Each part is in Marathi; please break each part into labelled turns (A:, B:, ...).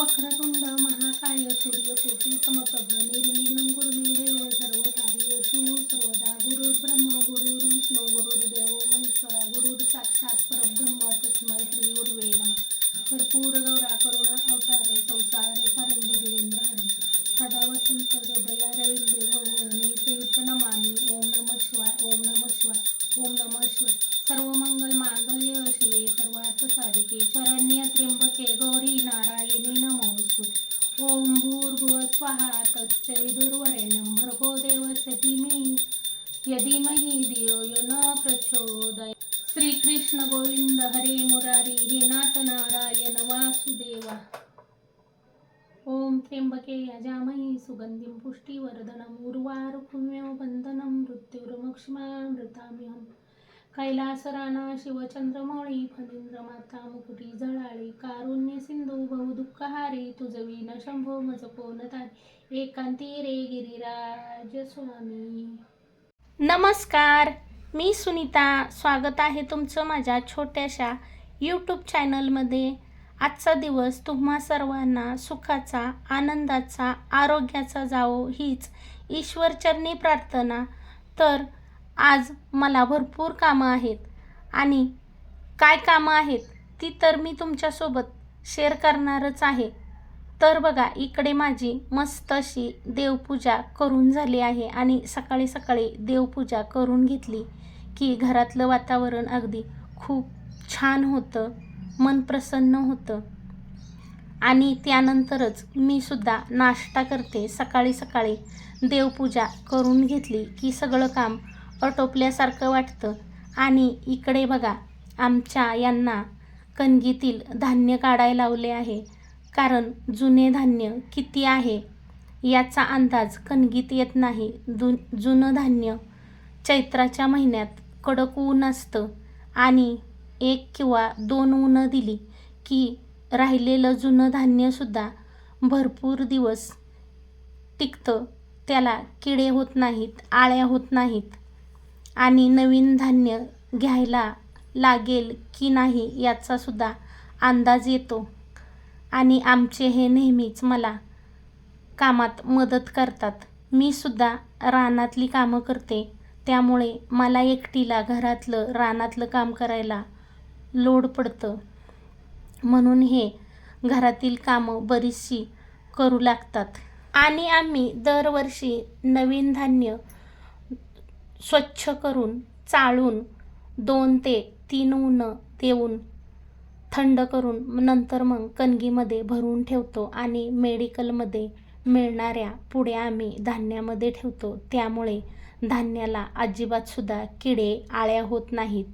A: वक्रतुंड महाकाय सूर्यकोटी समप्रभ निर्विघ्न कुरु मे देव सर्वकार्येषु सर्वदा गुरुर्ब्रह्म गुरुर्विष्णू गुरुर्देव महेश्वरा गुरुर् साक्षात परब्रह्म तस्मै श्री उर्वे नमः. कर्पूर गौरा करुणा अवतार संसार सारंग सदा वसंत हृदया तस्य विदुर्वरेण्यं भर्गो देवस्य धीमहि यदीमहि धियो यो न प्रचोदय श्रीकृष्ण गोविंद हरे मुरारी हे नाथ नारायण वासुदेवा ओम त्र्यंबके यजामहि सुगंधिं पुष्टिवर्धनम् उर्वारुकुम्यो बन्धनं मृत्युर्मक्ष्मामृताम्यहम् कैलासराना शिवचंद्रमौळी फणींद्रमाता मुकुटी झळाळी कारुण्य सिंधू बहुदुःखहारी तुझवी न शंभो मज तारी एकांती रे गिरिराज स्वामी नमस्कार मी सुनीता. स्वागत आहे तुमचं माझ्या छोट्याशा यूट्यूब चॅनलमध्ये आजचा दिवस तुम्हा सर्वांना सुखाचा आनंदाचा आरोग्याचा जावो हीच ईश्वरचरणी प्रार्थना. तर आज मला भरपूर कामं आहेत. आणि काय कामं आहेत ती तर मी तुमच्यासोबत शेअर करणारच आहे. तर बघा इकडे माझी मस्त अशी देवपूजा करून झाली आहे आणि सकाळी सकाळी देवपूजा करून घेतली की घरातलं वातावरण अगदी खूप छान होतं मन प्रसन्न होतं. आणि त्यानंतरच मी सुद्धा नाश्ता करते. सकाळी सकाळी देवपूजा करून घेतली की सगळं काम अटोपल्यासारखं वाटतं. आणि इकडे बघा आमच्या यांना कणगीतील धान्य काढायला लावले आहे. कारण जुने धान्य किती आहे? याचा अंदाज कणगीत येत नाही. दु जुनं धान्य चैत्राच्या महिन्यात कडक ऊन असतं. आणि एक किंवा दोन ऊनं दिली की राहिलेलं जुनं धान्यसुद्धा भरपूर दिवस टिकतं. त्याला किडे होत नाहीत आळ्या होत नाहीत. आणि नवीन धान्य घ्यायला लागेल की नाही याचासुद्धा अंदाज येतो. आणि आमचे हे नेहमीच मला कामात मदत करतात. मी सुद्धा रानातली कामं करते. त्यामुळे मला एकटीला घरातलं रानातलं काम करायला लोड पडतं. म्हणून हे घरातील कामं बरीचशी करू लागतात. आणि आम्ही दरवर्षी नवीन धान्य स्वच्छ करून चाळून दोन ते तीन ऊन देऊन थंड करून नंतर मग कणगीमध्ये भरून ठेवतो आणि मेडिकलमध्ये मिळणाऱ्या पुढे आम्ही धान्यामध्ये ठेवतो. त्यामुळे धान्याला अजिबातसुद्धा किडे आळ्या होत नाहीत.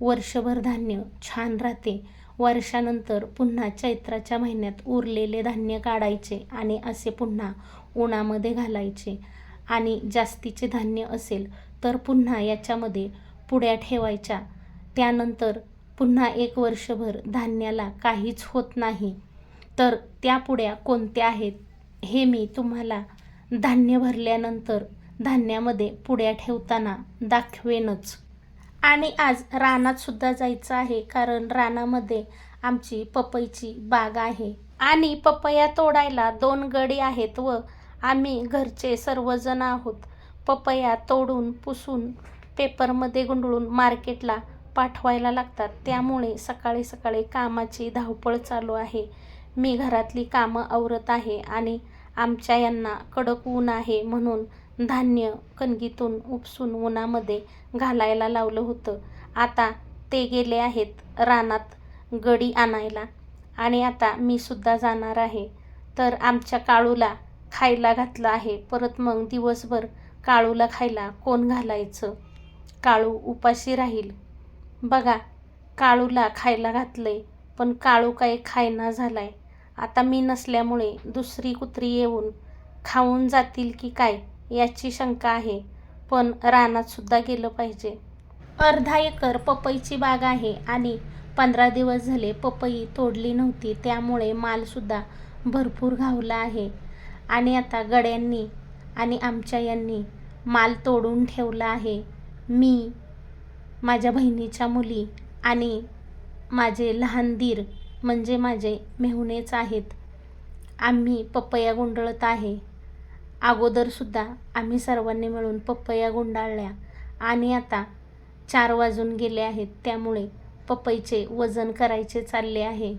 A: वर्षभर धान्य छान राहते. वर्षानंतर पुन्हा चैत्राच्या महिन्यात उरलेले धान्य काढायचे आणि असे पुन्हा उन्हामध्ये घालायचे. आणि जास्तीचे धान्य असेल तर पुन्हा याच्यामध्ये पुड्या ठेवायच्या. त्यानंतर पुन्हा एक वर्षभर धान्याला काहीच होत नाही. तर त्या पुड्या कोणत्या आहेत हे मी तुम्हाला धान्य भरल्यानंतर धान्यामध्ये पुड्या ठेवताना दाखवेनच. आणि आज रानातसुद्धा जायचं आहे कारण रानामध्ये आमची पपईची बाग आहे. आणि पपया तोडायला दोन गडी आहेत व आम्ही घरचे सर्वजण आहोत. पपया तोडून पुसून पेपरमध्ये गुंडळून मार्केटला पाठवायला लागतात. त्यामुळे सकाळी सकाळी कामाची धावपळ चालू आहे. मी घरातली कामं आवरत आहे आणि आमच्या यांना कडक ऊन आहे म्हणून धान्य कणगीतून उपसून उन्हामध्ये घालायला लावलं होतं. आता ते गेले आहेत रानात गडी आणायला आणि आता मी सुद्धा जाणार आहे. तर आमच्या काळूला खायला घातलं आहे. परत मग दिवसभर काळूला खायला कोण घालायचं? काळू उपाशी राहील. बघा काळूला खायला घातलंय पण काळू काही खायना झालाय. आता मी नसल्यामुळे दुसरी कुत्री येऊन खाऊन जातील की काय याची शंका आहे पण रानातसुद्धा गेलं पाहिजे. अर्धा एकर पपईची बाग आहे आणि पंधरा दिवस झाले पपई तोडली नव्हती त्यामुळे मालसुद्धा भरपूर घावला आहे. आणि आता गड्यांनी आणि आमच्या यांनी माल तोडून ठेवला आहे. मी माझ्या बहिणीच्या मुली आणि माझे लहान दीर म्हणजे माझे मेहुणेच आहेत. आम्ही पपया गुंडळत आहे. अगोदरसुद्धा आम्ही सर्वांनी मिळून पपया गुंडाळल्या आणि आता चार वाजून गेले आहेत. त्यामुळे पपईचे वजन करायचे चालले आहे.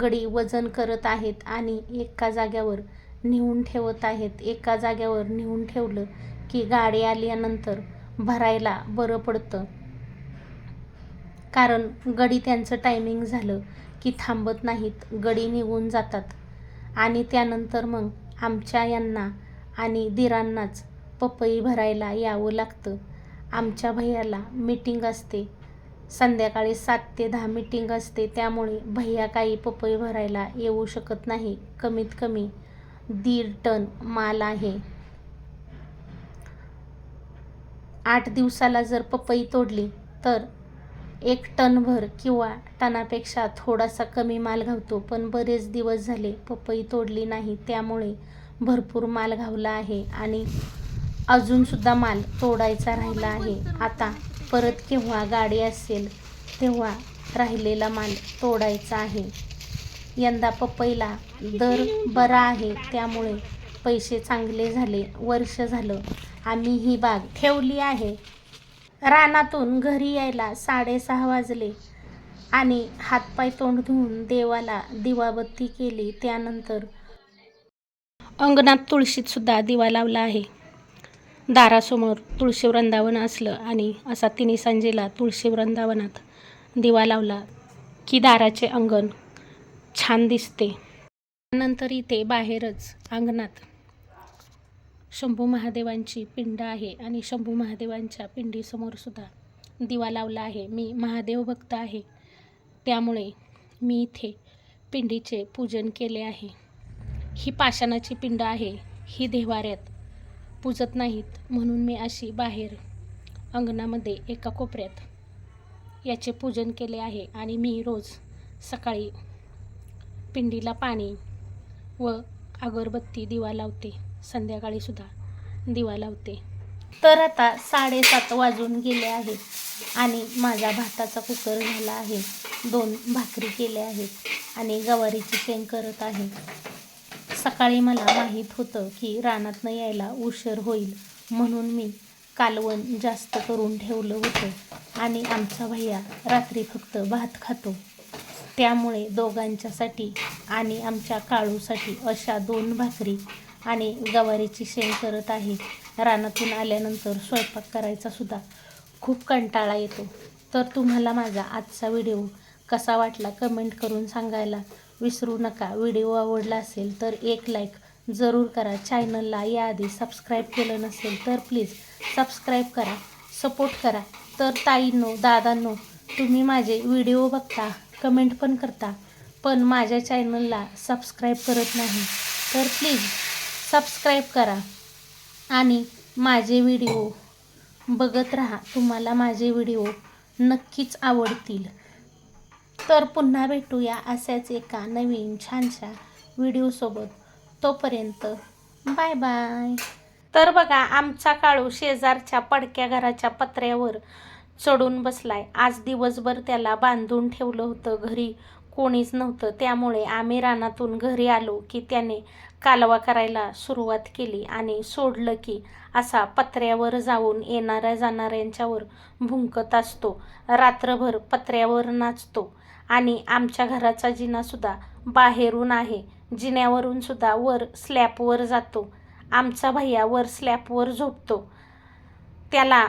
A: गडी वजन करत आहेत आणि एका जाग्यावर नेऊन ठेवत आहेत. एका जाग्यावर नेऊन ठेवलं की गाडी आल्यानंतर भरायला बरं पडतं. कारण गडी त्यांचं टायमिंग झालं की थांबत नाहीत. गडी निघून जातात. आणि त्यानंतर मग आमच्या यांना आणि दिरांनाच पपई भरायला यावं लागतं. आमच्या भैयाला मीटिंग असते. संध्याकाळी सात ते दहा मीटिंग असते. त्यामुळे भैया काही पपई भरायला येऊ शकत नाही. कमीत कमी दीड टन माल आहे. आठ दिवसाला जर पपई तोडली तर एक टनभर किंवा टनापेक्षा थोडासा कमी माल घावतो पण बरेच दिवस झाले पपई तोडली नाही त्यामुळे भरपूर माल घावला आहे आणि अजूनसुद्धा माल तोडायचा राहिला आहे. आता परत केव्हा गाडी असेल तेव्हा राहिलेला माल तोडायचा आहे. यंदा पपईला दर बरा आहे त्यामुळे पैसे चांगले झाले वर्ष झालं. आम्ही ही बाग ठेवली आहे. रानातून घरी यायला साडेसहा वाजले आणि हातपाय तोंड धुवून देवाला दिवाबत्ती केली. त्यानंतर अंगणात तुळशीतसुद्धा दिवा लावला आहे. दारासमोर तुळशी वृंदावन असलं आणि असा तिन्ही सांजेला तुळशी वृंदावनात दिवा लावला की दाराचे अंगण छान दिसते. नंतर इथे बाहेरच अंगणात शंभू महादेवांची पिंड आहे आणि शंभू महादेवांच्या पिंडीसमोरसुद्धा दिवा लावला आहे. मी महादेव भक्त आहे. त्यामुळे मी इथे पिंडीचे पूजन केले आहे. ही पाषाणाची पिंड आहे. ही देवाऱ्यात पूजत नाहीत म्हणून मी अशी बाहेर अंगणामध्ये एका कोपऱ्यात याचे पूजन केले आहे आणि मी रोज सकाळी पिंडीला पाणी व अगरबत्ती दिवा लावते. संध्याकाळी सुद्धा दिवा लावते. तर आता साडेसात वाजून गेले आहेत आणि माझा भाताचा कुकर झाला आहे. दोन भाकरी केल्या आहेत आणि गवारीची शेंग करत आहे. सकाळी मला माहीत होतं की रानातनं यायला उशीर होईल म्हणून मी कालवण जास्त करून ठेवलं होतं आणि आमचा भैया रात्री फक्त भात खातो. त्यामुळे दोघांच्यासाठी आणि आमच्या काळूसाठी अशा दोन भाकरी आणि गवारीची शेंग करत आहे. रानातून आल्यानंतर स्वयंपाक करायचा सुद्धा खूप कंटाळा येतो. तर तुम्हाला माझा आजचा व्हिडिओ कसा वाटला कमेंट करून सांगायला विसरू नका. व्हिडिओ आवडला असेल तर एक लाईक जरूर करा. चॅनलला याआधी सबस्क्राईब केलं नसेल तर प्लीज सबस्क्राईब करा सपोर्ट करा. तर ताईंनो दादांनो तुम्ही माझे व्हिडिओ बघता कमेंट पण करता पण माझ्या चॅनलला सबस्क्राईब करत नाही तर प्लीज सबस्क्राईब करा आणि माझे व्हिडिओ बघत राहा. तुम्हाला माझे व्हिडिओ नक्कीच आवडतील. तर पुन्हा भेटूया अशाच एका नवीन छानशा व्हिडिओसोबत. तोपर्यंत बाय बाय. तर बघा आमचा काळू शेजारच्या पडक्या घराच्या पत्र्यावर चढून बसलाय. आज दिवसभर त्याला बांधून ठेवलं होतं घरी. कोणीच नव्हतं. त्यामुळे आम्ही रानातून घरी आलो की त्याने कालवा करायला सुरुवात केली आणि सोडलं की असा पत्र्यावर जाऊन येणाऱ्या जाणाऱ्यांच्यावर भुंकत असतो. रात्रभर पत्र्यावर नाचतो आणि आमच्या घराचा जिनासुद्धा बाहेरून आहे. जिन्यावरून सुद्धा वर स्लॅपवर जातो. आमचा भैया वर स्लॅपवर झोपतो. त्याला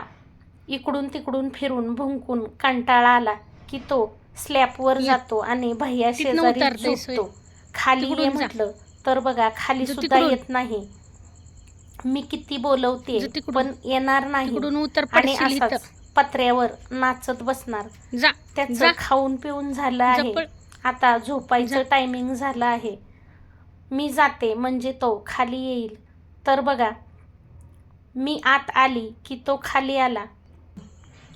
A: इकडून तिकडून फिरून भुंकून कंटाळा आला की तो स्लॅपवर जातो आणि भैया शेजारी झोपतो. खाली ये म्हटलं तर बघा खाली सुद्धा येत नाही. मी किती बोलवते पण येणार नाही. आणि असाच पत्र्यावर नाचत बसणार. त्याचं खाऊन पिऊन झालं आहे. आता झोपायचं टायमिंग झालं आहे. मी जाते म्हणजे तो खाली येईल. तर बघा मी आत आली की तो खाली आला.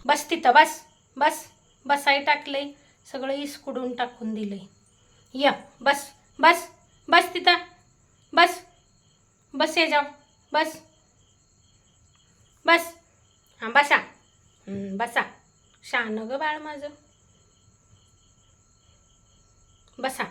A: बस तिथं बस बस बसाय टाकले सगळं इसकुडून टाकून दिलंय. या बस बस बस तिथं. बस बस ये जाऊ. बस बस. हां बसा. बसा. शान ग बाळ माझं. बसा.